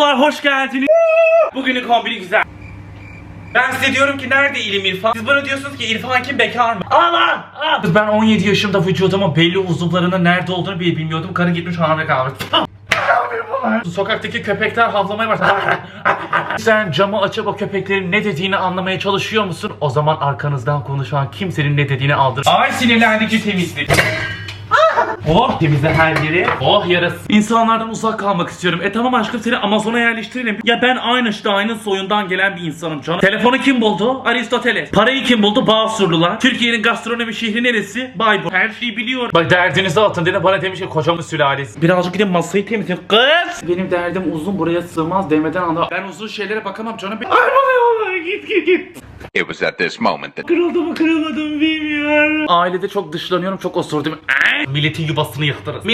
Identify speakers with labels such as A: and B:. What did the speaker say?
A: hoş geldiniz. Bugünün kombini güzel. Ben size diyorum ki nerede ilim İrfan? Siz bana diyorsunuz ki İrfan kim bekar mı? Aman! Kız ben 17 yaşımda vücudumun belli uzuvlarının nerede olduğunu bile bilmiyordum. Karı gitmiş hamile kalmış. Sokaktaki köpekler havlamaya başladı. Sen camı açıp o köpeklerin ne dediğini anlamaya çalışıyor musun? O zaman arkanızdan konuşan kimsenin ne dediğini aldır. Ay sinirlendikçe temizlik. Oh temizle her yeri. Oh yarası. İnsanlardan uzak kalmak istiyorum. E tamam aşkım seni Amazon'a yerleştirelim. Ya ben Einstein'ın soyundan gelen bir insanım canım. Telefonu kim buldu? Aristoteles. Parayı kim buldu? Bağsurlular. Türkiye'nin gastronomi şehri neresi? Bayburt. Her şeyi biliyorum. Bak derdinizi atın dedi bana demiş ki kocamın sülalesi. Birazcık gidin masayı temizleyin. Kız! Benim derdim uzun buraya sığmaz demeden anda. Ben uzun şeylere bakamam canım. Ay bana yolla git git git.
B: It was at this moment that
A: Kırıldı mı kırılmadı mı bilmiyorum. Ailede çok dışlanıyorum çok osurdum. Milletin yuvasını yıktırız.